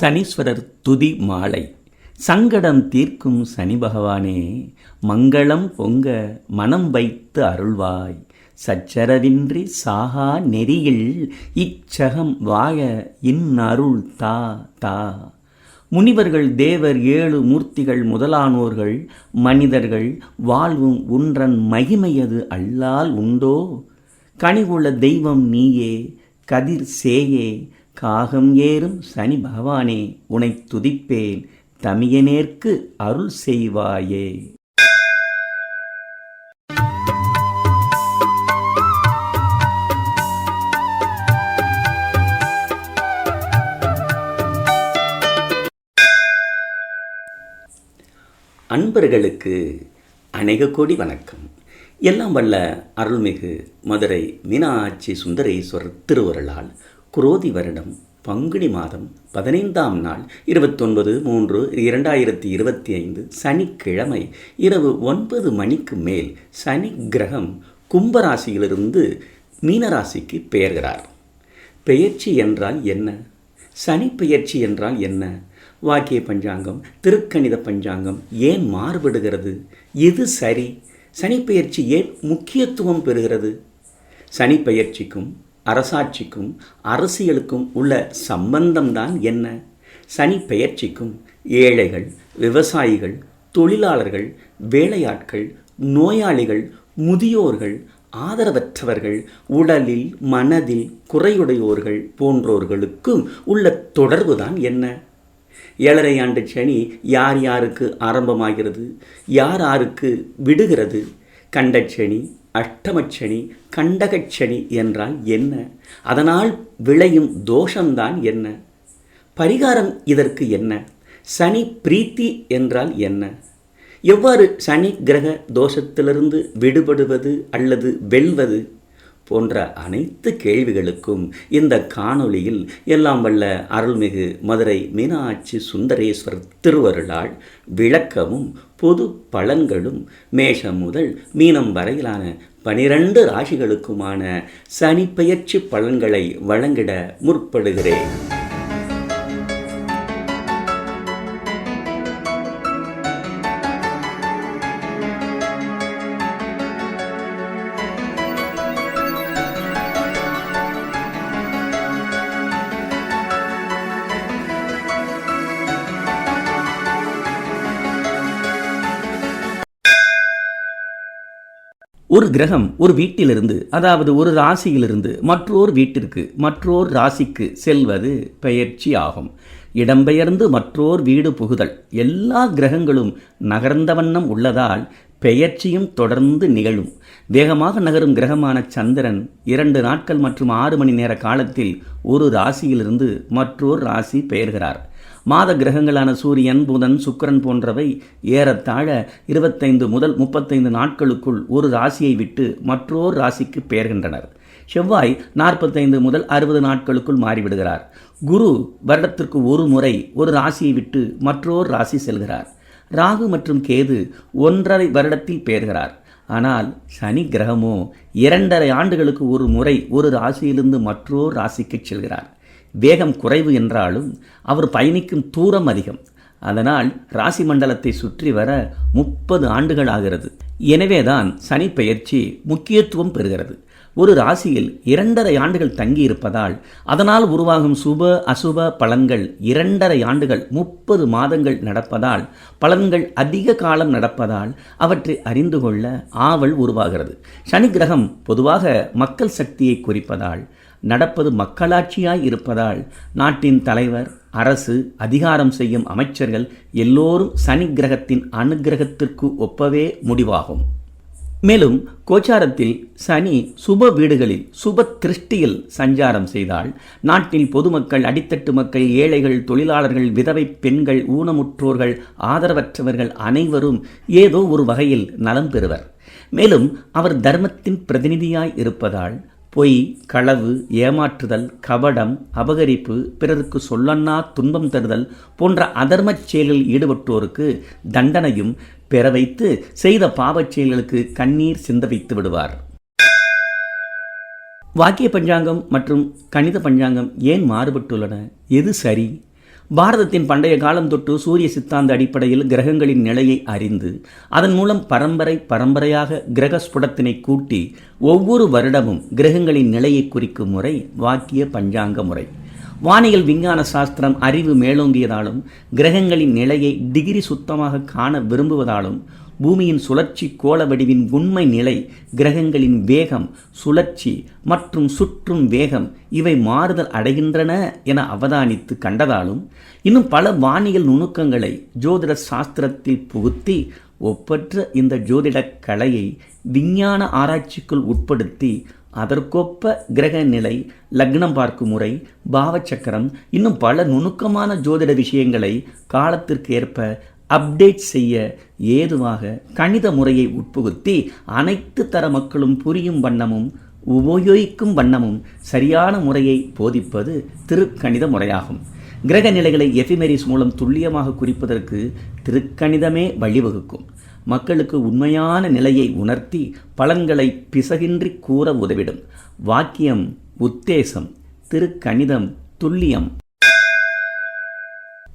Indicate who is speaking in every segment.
Speaker 1: சனீஸ்வரர் துதி மாலை. சங்கடம் தீர்க்கும் சனி பகவானே மங்களம் பொங்க மனம் வைத்து அருள்வாய். சச்சரவின்றி சாகா நெறியில் இச்சகம் வாழ இன்னருள் தா தா. முனிவர்கள் தேவர் ஏழு மூர்த்திகள் முதலானோர்கள் மனிதர்கள் வாழ்வும் உன்றன் மகிமையது அல்லால் உண்டோ? கனிவுள்ள தெய்வம் நீயே கதிர் சேயே காகம் ஏறும் சனி பகவானே உனை துதிப்பேன். தமியனேற்கு அருள் செய்வாயே. அன்பர்களுக்கு அநேக கோடி வணக்கம். எல்லாம் வல்ல அருள்மிகு மதுரை மீனாட்சி சுந்தரேஸ்வரர் திருவருளால் குரோதி வருடம் பங்குனி மாதம் பதினைந்தாம் நாள் இருபத்தொன்பது மூன்று இரண்டாயிரத்தி இருபத்தி ஐந்து சனிக்கிழமை இரவு ஒன்பது மணிக்கு மேல் சனி கிரகம் கும்பராசியிலிருந்து மீனராசிக்கு பெயர்கிறார். பெயர்ச்சி என்றால் என்ன? சனி பெயர்ச்சி என்றால் என்ன? வாக்கிய பஞ்சாங்கம் திருக்கணித பஞ்சாங்கம் ஏன் மாறுபடுகிறது? எது சரி? சனி பெயர்ச்சி ஏன் முக்கியத்துவம் பெறுகிறது? சனி பெயர்ச்சிக்கும் அரசாட்சிக்கும் அரசியலுக்கும் உள்ள சம்பந்தம்தான் என்ன? சனி பெயர்ச்சிக்கும் ஏழைகள் விவசாயிகள் தொழிலாளர்கள் வேலையாட்கள் நோயாளிகள் முதியோர்கள் ஆதரவற்றவர்கள் உடலில் மனதில் குறையுடையோர்கள் போன்றோர்களுக்கும் உள்ள தொடர்புதான் என்ன? ஏழரை ஆண்டு சனி யார் யாருக்கு ஆரம்பமாகிறது? யார் யாருக்கு விடுகிறது? கண்டச்சனி அஷ்டமச்சனி கண்டகச்சனி என்றால் என்ன? அதனால் விளையும் தோஷம்தான் என்ன? பரிகாரம் இதற்கு என்ன? சனி பிரீத்தி என்றால் என்ன? எவ்வாறு சனி கிரக தோஷத்திலிருந்து விடுபடுவது அல்லது வெல்வது? போன்ற அனைத்து கேள்விகளுக்கும் இந்த காணொளியில் எல்லாம் வல்ல அருள்மிகு மதுரை மீனாட்சி சுந்தரேஸ்வரர் திருவருளால் விளக்கமும் பொது பலன்களும் மேஷம் முதல் மீனம் வரையிலான பனிரெண்டு ராசிகளுக்குமான சனி பெயர்ச்சி பலன்களை வழங்கிட முற்படுகிறேன். ஒரு கிரகம் ஒரு வீட்டிலிருந்து அதாவது ஒரு ராசியிலிருந்து மற்றோர் வீட்டிற்கு மற்றோர் ராசிக்கு செல்வது பெயர்ச்சி ஆகும். இடம்பெயர்ந்து மற்றோர் வீடு புகுதல். எல்லா கிரகங்களும் நகர்ந்த வண்ணம் உள்ளதால் பெயர்ச்சியும் தொடர்ந்து நிகழும். வேகமாக நகரும் கிரகமான சந்திரன் இரண்டு நாட்கள் மற்றும் ஆறு மணி நேர காலத்தில் ஒரு ராசியிலிருந்து மற்றோர் ராசி பெயர்கிறார். மாத கிரகங்களான சூரியன் புதன் சுக்கரன் போன்றவை ஏறத்தாழ இருபத்தைந்து முதல் முப்பத்தைந்து நாட்களுக்குள் ஒரு ராசியை விட்டு மற்றோர் ராசிக்கு பெயர்கின்றனர். செவ்வாய் நாற்பத்தைந்து முதல் அறுபது நாட்களுக்குள் மாறிவிடுகிறார். குரு வருடத்திற்கு ஒரு முறை ஒரு ராசியை விட்டு மற்றோர் ராசி செல்கிறார். ராகு மற்றும் கேது ஒன்றரை வருடத்தில் பெயர்கிறார். ஆனால் சனி கிரகமோ இரண்டரை ஆண்டுகளுக்கு ஒரு முறை ஒரு ராசியிலிருந்து மற்றோர் ராசிக்கு செல்கிறார். வேகம் குறைவு என்றாலும் அவர் பயணிக்கும் தூரம் அதிகம். அதனால் ராசி மண்டலத்தை சுற்றி வர முப்பது ஆண்டுகள் ஆகிறது. எனவேதான் சனி பெயர்ச்சி முக்கியத்துவம் பெறுகிறது. ஒரு ராசியில் இரண்டரை ஆண்டுகள் தங்கியிருப்பதால் அதனால் உருவாகும் சுப அசுப பலன்கள் இரண்டரை ஆண்டுகள் முப்பது மாதங்கள் நடப்பதால் பலன்கள் அதிக காலம் நடப்பதால் அவற்றை அறிந்து கொள்ள ஆவல் உருவாகிறது. சனி கிரகம் பொதுவாக மக்கள் சக்தியை குறிப்பதால் நடப்பது மக்களாட்சியாய் இருப்பதால் நாட்டின் தலைவர் அரசு அதிகாரம் செய்யும் அமைச்சர்கள் எல்லோரும் சனி கிரகத்தின் அனுகிரகத்திற்கு ஒப்பவே முடிவாகும். மேலும் கோச்சாரத்தில் சனி சுப வீடுகளில் சுப திருஷ்டியில் சஞ்சாரம் செய்தால் நாட்டில் பொதுமக்கள் அடித்தட்டு மக்கள் ஏழைகள் தொழிலாளர்கள் விதவை பெண்கள் ஊனமுற்றோர்கள் ஆதரவற்றவர்கள் அனைவரும் ஏதோ ஒரு வகையில் நலம் பெறுவர். மேலும் அவர் தர்மத்தின் பிரதிநிதியாய் இருப்பதால் பொய் களவு ஏமாற்றுதல் கபடம் அபகரிப்பு பிறருக்கு சொல்லன்னா துன்பம் தருதல் போன்ற அதர்மச் செயல்களில் ஈடுபட்டோருக்கு தண்டனையும் பெற வைத்து செய்த பாவச் செயல்களுக்கு கண்ணீர் சிந்த வைத்து விடுவார். வாக்கிய பஞ்சாங்கம் மற்றும் கணித பஞ்சாங்கம் ஏன் மாறுபட்டுள்ளன? எது சரி? பாரதத்தின் பண்டைய காலம் தொட்டு சூரிய சித்தாந்த அடிப்படையில் கிரகங்களின் நிலையை அறிந்து அதன் மூலம் பரம்பரை பரம்பரையாக கிரக ஸ்புடத்தினை கூட்டி ஒவ்வொரு வருடமும் கிரகங்களின் நிலையை குறிக்கும் முறை வாக்கிய பஞ்சாங்க முறை. வானியல் விஞ்ஞான சாஸ்திரம் அறிவு மேலோங்கியதாலும் கிரகங்களின் நிலையை டிகிரி சுத்தமாக காண விரும்புவதாலும் பூமியின் சுழற்சி கோள வடிவின் உண்மை நிலை கிரகங்களின் வேகம் சுழற்சி மற்றும் சுற்றும் வேகம் இவை மாறுதல் அடைகின்றன என அவதானித்து கண்டதாலும் இன்னும் பல வானியல் நுணுக்கங்களை ஜோதிட சாஸ்திரத்தில் புகுத்தி ஒப்பற்ற இந்த ஜோதிட கலையை விஞ்ஞான ஆராய்ச்சிக்குள் உட்படுத்தி அதற்கொப்ப கிரக நிலை லக்னம் பார்க்கும் முறை பாவச்சக்கரம் இன்னும் பல நுணுக்கமான ஜோதிட விஷயங்களை காலத்திற்கு ஏற்ப அப்டேட் செய்ய ஏதுவாக கணித முறையை உட்புகுத்தி அனைத்து தர மக்களும் புரியும் வண்ணமும் உபயோகிக்கும் வண்ணமும் சரியான முறையை போதிப்பது திருக்கணித முறையாகும். கிரக நிலைகளை எஃபிமெரிஸ் மூலம் துல்லியமாக குறிப்பதற்கு திருக்கணிதமே வழிவகுக்கும். மக்களுக்கு உண்மையான நிலையை உணர்த்தி பலன்களை பிசகின்றி கூற உதவிடும். வாக்கியம் உத்தேசம் திருக்கணிதம் துல்லியம்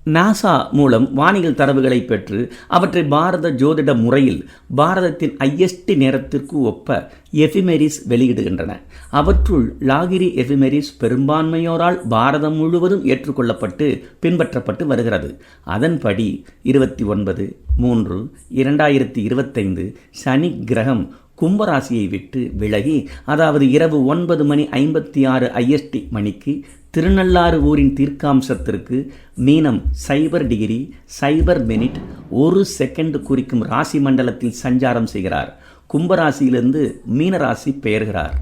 Speaker 1: நாசா மூலம் வானியல் தரவுகளை பெற்று அவற்றை பாரத ஜோதிட முறையில் பாரதத்தின் ஐஎஸ்டி நேரத்திற்கு ஒப்ப எஃபிமெரிஸ் வெளியிடுகின்றன. அவற்றுள் லாகிரி எஃபிமெரிஸ் பெரும்பான்மையோரால் பாரதம் முழுவதும் ஏற்றுக்கொள்ளப்பட்டு பின்பற்றப்பட்டு வருகிறது. அதன்படி இருபத்தி ஒன்பது மூன்று இரண்டாயிரத்தி இருபத்தைந்து சனி கிரகம் கும்பராசியை விட்டு விலகி அதாவது இரவு ஒன்பது மணி ஐம்பத்தி ஆறு ஐஎஸ்டி மணிக்கு திருநள்ளாறு ஊரின் தீர்க்காம்சத்திற்கு மீனம் சைபர் டிகிரி சைபர் மினிட் ஒரு செகண்ட் குறிக்கும் ராசி மண்டலத்தில் சஞ்சாரம் செய்கிறார். கும்பராசியிலிருந்து மீனராசி பெயர்கிறார்.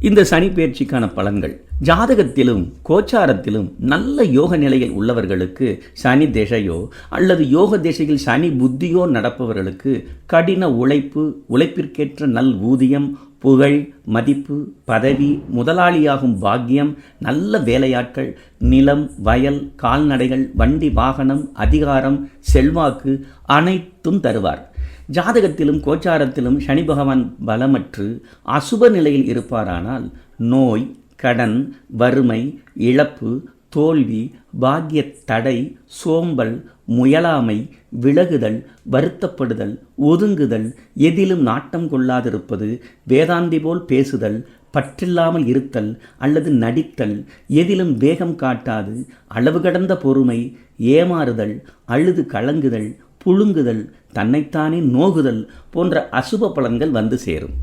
Speaker 1: இந்த சனி பயிற்சிக்கான பலன்கள். ஜாதகத்திலும் கோச்சாரத்திலும் நல்ல யோக நிலையில் உள்ளவர்களுக்கு சனி திசையோ அல்லது யோக திசையில் சனி புத்தியோ நடப்பவர்களுக்கு கடின உழைப்பு உழைப்பிற்கேற்ற நல் ஊதியம் புகழ் மதிப்பு பதவி முதலாளியாகும் பாக்கியம் நல்ல வேலையாட்கள் நிலம் வயல் கால்நடைகள் வண்டி வாகனம் அதிகாரம் செல்வாக்கு அனைத்தும் தருவார். ஜாதகத்திலும் கோச்சாரத்திலும் சனி பகவான் பலமற்று அசுப நிலையில் இருப்பாரானால் நோய் கடன் வறுமை இழப்பு தோல்வி பாக்கிய தடை சோம்பல் முயலாமை விலகுதல் வருத்தப்படுதல் ஒதுங்குதல் எதிலும் நாட்டம் கொள்ளாதிருப்பது வேதாந்தி போல் பேசுதல் பற்றில்லாமல் இருத்தல் அல்லது நடித்தல் எதிலும் வேகம் காட்டாது அளவு கடந்த பொறுமை ஏமாறுதல் அழுது கலங்குதல் புழுங்குதல் தன்னைத்தானே நோகுதல் போன்ற அசுப பலன்கள் வந்து சேரும்.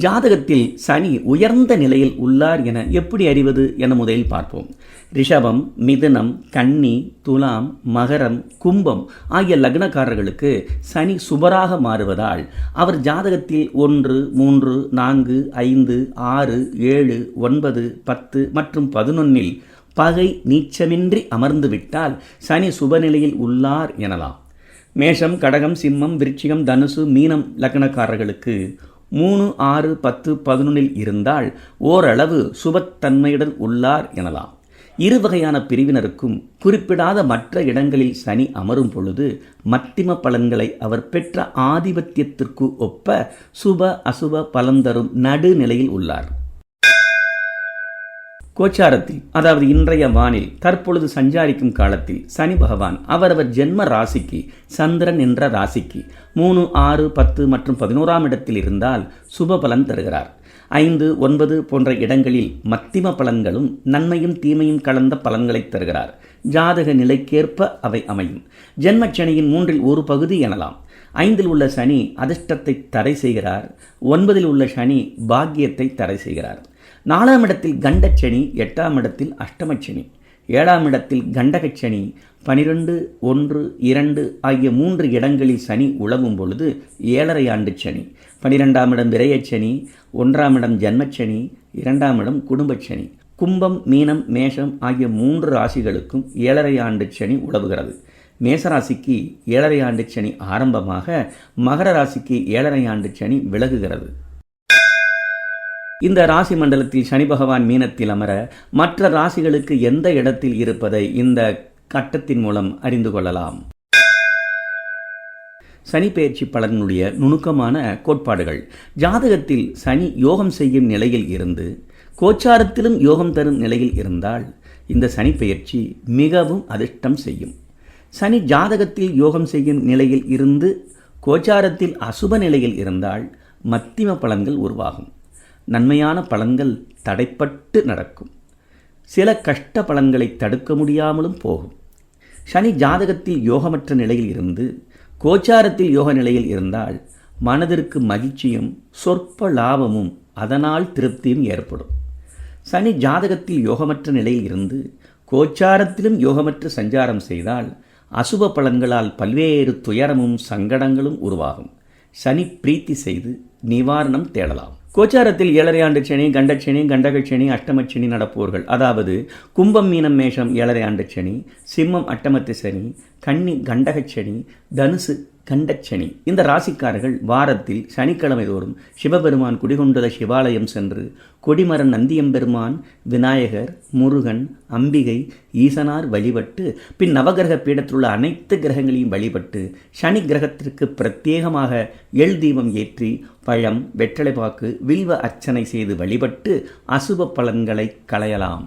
Speaker 1: ஜாதகத்தில் சனி உயர்ந்த நிலையில் உள்ளார் என எப்படி அறிவது என முதலில் பார்ப்போம். ரிஷபம் மிதுனம் கன்னி துலாம் மகரம் கும்பம் ஆகிய லக்னக்காரர்களுக்கு சனி சுபராக மாறுவதால் அவர் ஜாதகத்தில் ஒன்று மூன்று நான்கு ஐந்து ஆறு ஏழு ஒன்பது பத்து மற்றும் பதினொன்னில் பகை நீச்சமின்றி அமர்ந்துவிட்டால் சனி சுபநிலையில் உள்ளார் எனலாம். மேஷம் கடகம் சிம்மம் விருச்சிகம் தனுசு மீனம் லக்னக்காரர்களுக்கு மூணு ஆறு பத்து பதினொன்னில் இருந்தால் ஓரளவு சுபத்தன்மையுடன் உள்ளார் எனலாம். இரு வகையான பிரிவினருக்கும் குறிப்பிடாத மற்ற இடங்களில் சனி அமரும் பொழுது மத்திம பலன்களை அவர் பெற்ற ஆதிபத்தியத்திற்கு ஒப்ப சுப அசுப பலன் தரும் நடுநிலையில் உள்ளார். கோச்சாரத்தில் அதாவது இன்றைய வானில் தற்பொழுது சஞ்சாரிக்கும் காலத்தில் சனி பகவான் அவரவர் ஜென்ம ராசிக்கு சந்திரன் என்ற ராசிக்கு மூணு ஆறு பத்து மற்றும் பதினோராம் இடத்தில் இருந்தால் சுப பலன் தருகிறார். ஐந்து ஒன்பது போன்ற இடங்களில் மத்திம பலன்களும் நன்மையும் தீமையும் கலந்த பலன்களை தருகிறார். ஜாதக நிலைக்கேற்ப அவை அமையும். ஜென்மச்சனியின் மூன்றில் ஒரு பகுதி எனலாம். ஐந்தில் உள்ள சனி அதிர்ஷ்டத்தை தடை செய்கிறார். ஒன்பதில் உள்ள சனி பாக்கியத்தை தடை செய்கிறார். நாலாம் இடத்தில் கண்டச்சனி எட்டாம் இடத்தில் அஷ்டமச்சனி ஏழாம் இடத்தில் கண்டகச்சனி பனிரெண்டு ஒன்று இரண்டு ஆகிய மூன்று இடங்களில் சனி உழவும் பொழுது ஏழரை ஆண்டு சனி. பனிரெண்டாம் இடம் விரயச்சனி ஒன்றாம் இடம் ஜன்மச்சனி இரண்டாம் இடம் குடும்பச்சனி. கும்பம் மீனம் மேஷம் ஆகிய மூன்று ராசிகளுக்கும் ஏழரை ஆண்டு சனி உழவுகிறது மேசராசிக்கு ஏழரை ஆண்டு சனி ஆரம்பமாக மகர ராசிக்கு ஏழரை ஆண்டு சனி விலகுகிறது. இந்த ராசி மண்டலத்தில் சனி பகவான் மீனத்தில் அமர மற்ற ராசிகளுக்கு எந்த இடத்தில் இருப்பதை இந்த கட்டத்தின் மூலம் அறிந்து கொள்ளலாம். சனி பயிற்சி பலனுடைய நுணுக்கமான கோட்பாடுகள். ஜாதகத்தில் சனி யோகம் செய்யும் நிலையில் இருந்து கோச்சாரத்திலும் யோகம் தரும் நிலையில் இருந்தால் இந்த சனி பெயர்ச்சி மிகவும் அதிர்ஷ்டம் செய்யும். சனி ஜாதகத்தில் யோகம் செய்யும் நிலையில் இருந்து கோச்சாரத்தில் அசுப நிலையில் இருந்தால் மத்திம பலன்கள் உருவாகும். நன்மையான பலன்கள் தடைப்பட்டு நடக்கும். சில கஷ்ட பலன்களை தடுக்க முடியாமலும் போகும். சனி ஜாதகத்தில் யோகமற்ற நிலையில் இருந்து கோச்சாரத்தில் யோக நிலையில் இருந்தால் மனதிற்கு மகிழ்ச்சியும் சொற்ப லாபமும் அதனால் திருப்தியும் ஏற்படும். சனி ஜாதகத்தில் யோகமற்ற நிலையில் இருந்து கோச்சாரத்திலும் யோகமற்ற சஞ்சாரம் செய்தால் அசுப பலன்களால் பல்வேறு துயரமும் சங்கடங்களும் உருவாகும். சனி பிரீத்தி செய்து நிவாரணம் தேடலாம். கோச்சாரத்தில் ஏழரை ஆண்டு சனி கண்டச்சனி கண்டகச்சனி அஷ்டமச்சனி நடப்போர்கள். அதாவது கும்பம் மீனம் மேஷம் ஏழரை ஆண்டு சனி சிம்மம் அட்டமத்து சனி கன்னி கண்டகச்சனி தனுசு கண்டச்சனி. இந்த ராசிக்காரர்கள் வாரத்தில் சனிக்கிழமை தோறும் சிவபெருமான் குடிகொண்டத சிவாலயம் சென்று கொடிமரன் நந்தியம்பெருமான் விநாயகர் முருகன் அம்பிகை ஈசனார் வழிபட்டு பின் நவகிரக பீடத்தில் உள்ள அனைத்து கிரகங்களையும் வழிபட்டு சனி கிரகத்திற்கு பிரத்யேகமாக எள் தீபம் ஏற்றி பழம் வெற்றலைப்பாக்கு வில்வ அர்ச்சனை செய்து வழிபட்டு அசுப பலன்களை களையலாம்.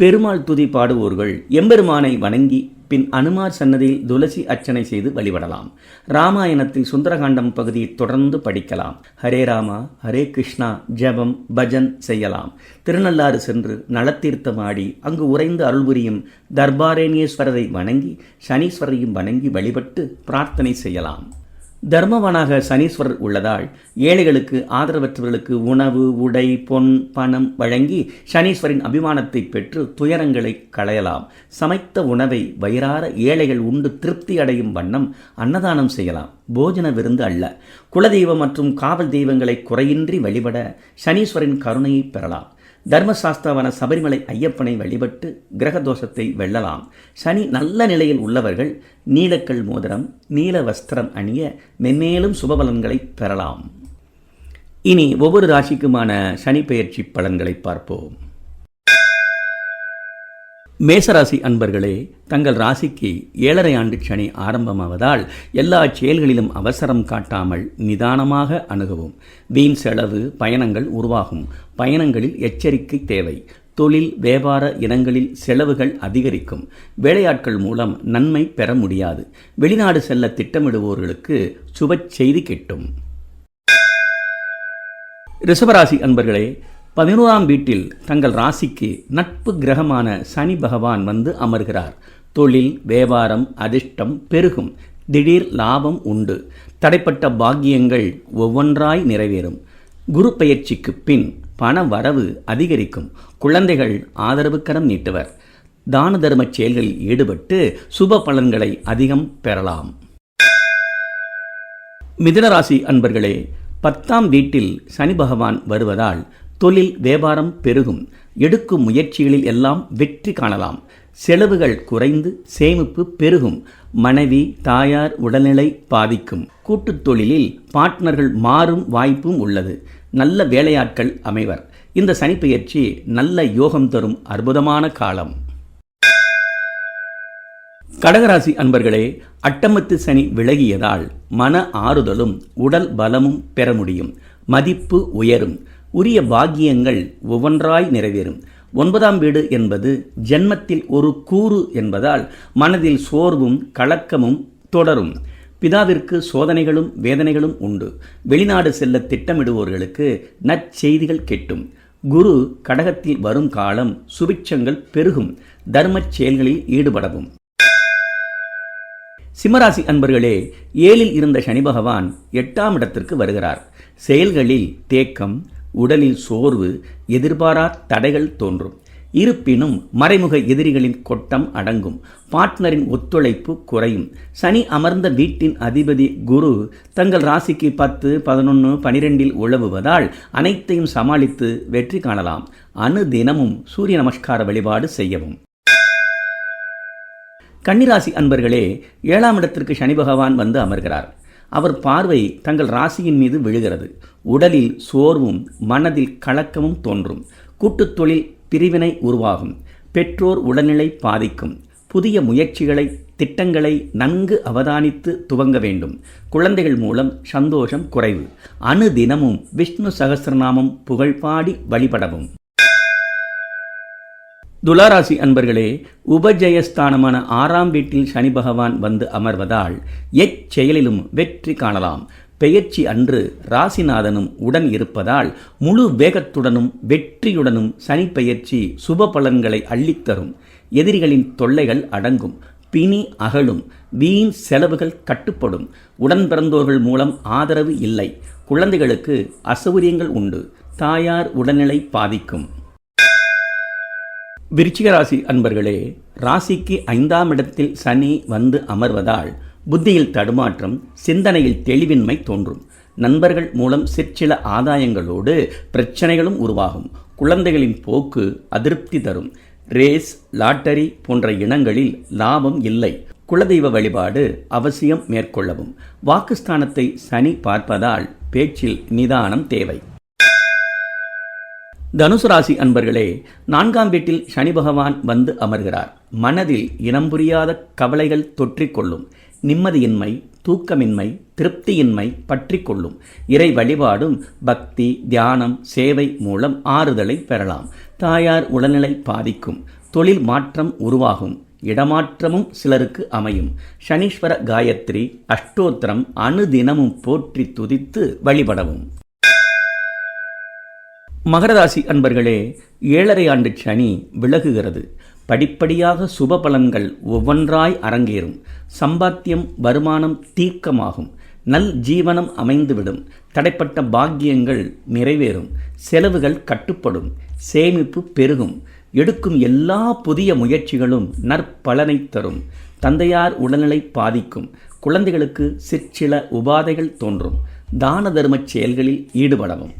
Speaker 1: பெருமாள் துதி பாடுவோர்கள் எம்பெருமானை வணங்கி பின் அனுமார் சன்னதியில் துளசி அர்ச்சனை செய்து வழிபடலாம். ராமாயணத்தில் சுந்தரகாண்டம் பகுதியை தொடர்ந்து படிக்கலாம். ஹரே ராமா ஹரே கிருஷ்ணா ஜெபம் பஜன் செய்யலாம். திருநள்ளாறு சென்று நலத்தீர்த்தம் ஆடி அங்கு உறைந்து அருள்புரியும் தர்பாரேணியேஸ்வரரை வணங்கி சனீஸ்வரரையும் வணங்கி வழிபட்டு பிரார்த்தனை செய்யலாம். தர்மவனாக சனீஸ்வரர் உள்ளதால் ஏழைகளுக்கு ஆதரவற்றவர்களுக்கு உணவு உடை பொன் பணம் வழங்கி சனீஸ்வரின் அபிமானத்தை பெற்று துயரங்களை களையலாம். சமைத்த உணவை வயிறார ஏழைகள் உண்டு திருப்தி அடையும் வண்ணம் அன்னதானம் செய்யலாம். போஜன விருந்து அல்ல. குலதெய்வம் மற்றும் காவல் தெய்வங்களை குறையின்றி வழிபட சனீஸ்வரின் கருணையை பெறலாம். தர்மசாஸ்தாவான சபரிமலை ஐயப்பனை வழிபட்டு கிரக தோஷத்தை வெல்லலாம். சனி நல்ல நிலையில் உள்ளவர்கள் நீலக்கல் மோதிரம் நீல வஸ்திரம் அணிய மென்மேலும் சுபபலன்களை பெறலாம். இனி ஒவ்வொரு ராசிக்குமான சனி பெயர்ச்சி பலன்களை பார்ப்போம். மேசராசி அன்பர்களே தங்கள் ராசிக்கு ஏழரை ஆண்டு சனி ஆரம்பமாவதால் எல்லா செயல்களிலும் அவசரம் காட்டாமல் நிதானமாக அணுகவும். வீண் செலவு பயணங்கள் உருவாகும். பயணங்களில் எச்சரிக்கை தேவை. தொழில் வியாபார இனங்களில் செலவுகள் அதிகரிக்கும். வேலையாட்கள் மூலம் நன்மை பெற முடியாது. வெளிநாடு செல்ல திட்டமிடுவோர்களுக்கு சுப செய்தி கிட்டும். ரிஷபராசி அன்பர்களே பதினோராம் வீட்டில் தங்கள் ராசிக்கு நட்பு கிரகமான சனி பகவான் வந்து அமர்கிறார். தொழில் வியாபாரம் அதிர்ஷ்டம் பெருகும். திடீர் லாபம் உண்டு. தடைப்பட்ட பாக்கியங்கள் ஒவ்வொன்றாய் நிறைவேறும். குரு பயிற்சிக்கு பின் பண வரவு அதிகரிக்கும். குழந்தைகள் ஆதரவுக்கரம் நீட்டுவர். தான தர்ம செயல்களில் ஈடுபட்டு சுப பலன்களை அதிகம் பெறலாம். மிதுனராசி அன்பர்களே பத்தாம் வீட்டில் சனி பகவான் வருவதால் தொழில் வியாபாரம் பெருகும். எடுக்கும் முயற்சிகளில் எல்லாம் வெற்றி காணலாம். செலவுகள் குறைந்து சேமிப்பு பெருகும். மனைவி தாயார் உடல்நிலை பாதிக்கும். கூட்டுத் தொழிலில் பார்ட்னர்கள் மாறும் வாய்ப்பும் உள்ளது. நல்ல வேலையாட்கள் அமைவர். இந்த சனிப்பெயர்ச்சி நல்ல யோகம் தரும் அற்புதமான காலம். கடகராசி அன்பர்களே அட்டமத்து சனி விலகியதால் மன ஆறுதலும் உடல் பலமும் பெற முடியும். மதிப்பு உயரும். உரிய பாக்கியங்கள் ஒவ்வொன்றாய் நிறைவேறும். ஒன்பதாம் வீடு என்பது ஜென்மத்தில் ஒரு கூறு என்பதால் மனதில் சோர்வும் கலக்கமும் தொடரும். பிதாவிற்கு சோதனைகளும் வேதனைகளும் உண்டு. வெளிநாடு செல்ல திட்டமிடுவோர்களுக்கு நற்செய்திகள் கெட்டும். குரு கடகத்தில் வரும் காலம் சுபிட்சங்கள் பெருகும். தர்மச் செயல்களில் ஈடுபடவும். சிம்மராசி அன்பர்களே ஏழில் இருந்த சனி பகவான் எட்டாம் இடத்திற்கு வருகிறார். செயல்களில் தேக்கம் உடலில் சோர்வு எதிர்பாரா தடைகள் தோன்றும். இருப்பினும் மறைமுக எதிரிகளின் கொட்டம் அடங்கும். பார்ட்னரின் ஒத்துழைப்பு குறையும். சனி அமர்ந்த வீட்டின் அதிபதி குரு தங்கள் ராசிக்கு பத்து பதினொன்று பனிரெண்டில் உழவுவதால் அனைத்தையும் சமாளித்து வெற்றி காணலாம். அணு தினமும் சூரிய நமஸ்கார வழிபாடு செய்யவும். கன்னிராசி அன்பர்களே ஏழாம் இடத்திற்கு சனி பகவான் வந்து அமர்கிறார். அவர் பார்வை தங்கள் ராசியின் மீது விழுகிறது. உடலில் சோர்வும் மனதில் கலக்கமும் தோன்றும். கூட்டுத் தொழில் பிரிவினை உருவாகும். பெற்றோர் உடல்நிலை பாதிக்கும். புதிய முயற்சிகளை திட்டங்களை நன்கு அவதானித்து துவங்க வேண்டும். குழந்தைகள் மூலம் சந்தோஷம் குறைவு. அணு தினமும் விஷ்ணு சகசிரநாமம் புகழ்பாடி வழிபடவும். துளாராசி அன்பர்களே உபஜயஸ்தானமான ஆறாம் வீட்டில் சனி பகவான் வந்து அமர்வதால் எச்செயலிலும் வெற்றி காணலாம். பெயர்ச்சி அன்று ராசிநாதனும் உடன் இருப்பதால் முழு வேகத்துடனும் வெற்றியுடனும் சனி பெயர்ச்சி சுப பலன்களை அள்ளித்தரும் எதிரிகளின் தொல்லைகள் அடங்கும். பிணி அகலும். வீண் செலவுகள் கட்டுப்படும். உடன் பிறந்தோர்கள் மூலம் ஆதரவு இல்லை. குழந்தைகளுக்கு அசௌகரியங்கள் உண்டு. தாயார் உடல்நிலை பாதிக்கும். விருச்சிக ராசி அன்பர்களே ராசிக்கு ஐந்தாம் இடத்தில் சனி வந்து அமர்வதால் புத்தியில் தடுமாற்றம் சிந்தனையில் தெளிவின்மை தோன்றும். நண்பர்கள் மூலம் சிற்சில ஆதாயங்களோடு பிரச்சனைகளும் உருவாகும். குழந்தைகளின் போக்கு அதிருப்தி தரும். ரேஸ் லாட்டரி போன்ற இனங்களில் லாபம் இல்லை. குலதெய்வ வழிபாடு அவசியம் மேற்கொள்ளவும். வாக்குஸ்தானத்தை சனி பார்ப்பதால் பேச்சில் நிதானம் தேவை. தனுசு ராசி அன்பர்களே நான்காம் வீட்டில் சனி பகவான் வந்து அமர்கிறார். மனதில் இனம் புரியாத கவலைகள் தொற்றிக்கொள்ளும். நிம்மதியின்மை தூக்கமின்மை திருப்தியின்மை பற்றி கொள்ளும். இறை வழிபாடும் பக்தி தியானம் சேவை மூலம் ஆறுதலை பெறலாம். தாயார் உடல்நிலை பாதிக்கும். தொழில் மாற்றம் உருவாகும். இடமாற்றமும் சிலருக்கு அமையும். சனீஸ்வர காயத்ரி அஷ்டோத்திரம் அணுதினமும் போற்றி துதித்து வழிபடவும். மகரராசி அன்பர்களே ஏழரை ஆண்டு சனி விலகுகிறது. படிப்படியாக சுப பலன்கள் ஒவ்வொன்றாய் அரங்கேறும். சம்பாத்தியம் வருமானம் தீர்க்கமாகும். நல் ஜீவனம் அமைந்துவிடும். தடைப்பட்ட பாக்கியங்கள் நிறைவேறும். செலவுகள் கட்டுப்படும். சேமிப்பு பெருகும். எடுக்கும் எல்லா புதிய முயற்சிகளும் நற்பலனை தரும். தந்தையார் உடல்நிலை பாதிக்கும். குழந்தைகளுக்கு சிற்சில உபாதைகள் தோன்றும். தான தர்மச் செயல்களில் ஈடுபடவும்.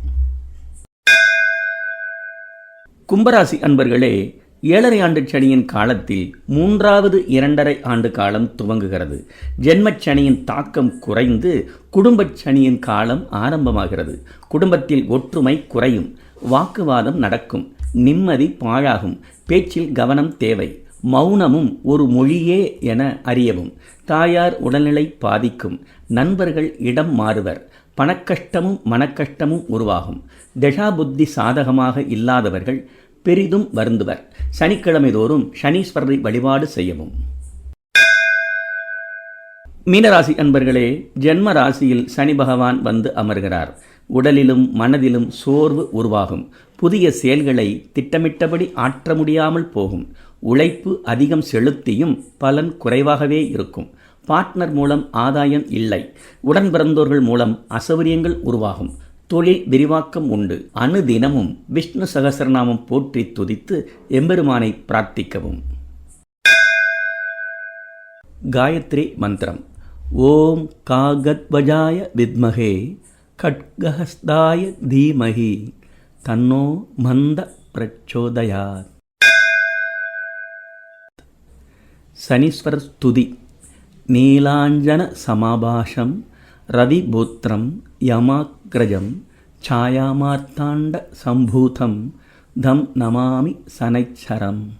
Speaker 1: கும்பராசி அன்பர்களே ஏழரை ஆண்டு சனியின் காலத்தில் மூன்றாவது இரண்டரை ஆண்டு காலம் துவங்குகிறது. ஜென்மச் சனியின் தாக்கம் குறைந்து குடும்பச் சனியின் காலம் ஆரம்பமாகிறது. குடும்பத்தில் ஒற்றுமை குறையும். வாக்குவாதம் நடக்கும். நிம்மதி பாழாகும். பேச்சில் கவனம் தேவை. மௌனமும் ஒரு மொழியே என அறியவும். தாயார் உடல்நிலை பாதிக்கும். நண்பர்கள் இடம் மாறுவர். பணக்கஷ்டமும் மனக்கஷ்டமும் உருவாகும். தஷாபுத்தி சாதகமாக இல்லாதவர்கள் பெரிதும் வருந்துவர். சனிக்கிழமை தோறும் சனீஸ்வரரை வழிபாடு செய்யவும். மீனராசி அன்பர்களே ஜென்ம ராசியில் சனி பகவான் வந்து அமர்கிறார். உடலிலும் மனதிலும் சோர்வு உருவாகும். புதிய செயல்களை திட்டமிட்டபடி ஆற்ற முடியாமல் போகும். உழைப்பு அதிகம் செலுத்தியும் பலன் குறைவாகவே இருக்கும். பார்ட்னர் மூலம் ஆதாயம் இல்லை. உடன் பிறந்தோர்கள் மூலம் அசௌகரியங்கள் உருவாகும். தொழில் விரிவாக்கம் உண்டு. அணுதினமும் விஷ்ணு சகசரநாமம் போற்றி துதித்து எம்பெருமானை பிரார்த்திக்கவும். காயத்ரி மந்திரம். ஓம் காகத்வஜாய வித்மகே கட்கஹஸ்தாய தீமகி தன்னோ மந்த பிரச்சோதயாத். சனீஸ்வர ஸ்துதி. நீலாஞ்சன சமாபாஷம். ரவிபுத்திரம். యమాగ్రజం ఛాయామార్తాండ సంభూతం ధం నమామి సనైచ్చరం.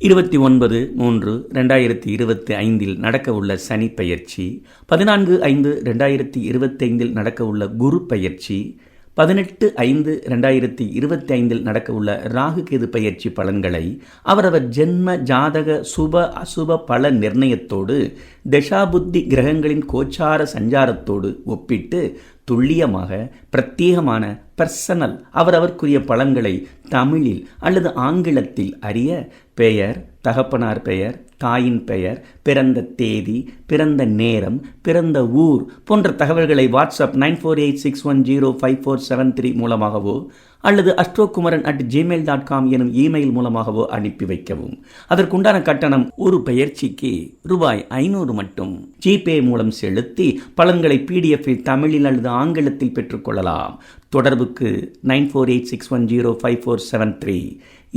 Speaker 1: இருபத்தி ஒன்பது மூன்று ரெண்டாயிரத்தி இருபத்தி ஐந்தில் நடக்கவுள்ள சனி பயிற்சி பதினான்கு ஐந்து ரெண்டாயிரத்தி இருபத்தி ஐந்தில் குரு பயிற்சி பதினெட்டு ஐந்து ரெண்டாயிரத்தி இருபத்தி ஐந்தில் நடக்கவுள்ள ராகு கேது பயிற்சி பலன்களை அவரவர் ஜென்ம ஜாதக சுப அசுப பல நிர்ணயத்தோடு தசாபுத்தி கிரகங்களின் கோச்சார சஞ்சாரத்தோடு ஒப்பிட்டு துல்லியமாக பிரத்யேகமான பர்சனல் அவரவர்க்குரிய பலன்களை தமிழில் அல்லது ஆங்கிலத்தில் அறிய பெயர் தகப்பனார் பெயர் தாயின் பெயர் பிறந்த தேதி பிறந்த நேரம் பிறந்த ஊர் போன்ற தகவல்களை WhatsApp nine four eight six one zero five four seven three மூலமாகவோ அல்லது அஸ்ட்ரோகுமரன் அட் ஜிமெயில் டாட் காம் எனும் இமெயில் மூலமாகவோ அனுப்பி வைக்கவும். அதற்குண்டான கட்டணம் ஒரு பெயர்ச்சிக்கு ரூபாய் ஐநூறு மட்டும். ஜிபே மூலம் செலுத்தி பலன்களை பிடிஎஃபில் தமிழில் அல்லது ஆங்கிலத்தில் பெற்றுக்கொள்ளலாம். தொடர்புக்கு nine four eight six one zero five four seven three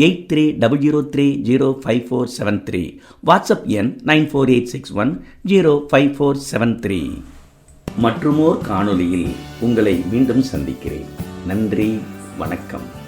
Speaker 1: eight three double zero three zero five four seven three. WhatsApp எண் nine four eight six one zero five four seven three. மற்றுமோர் காணொலியில் உங்களை மீண்டும் சந்திக்கிறேன். நன்றி. வணக்கம்.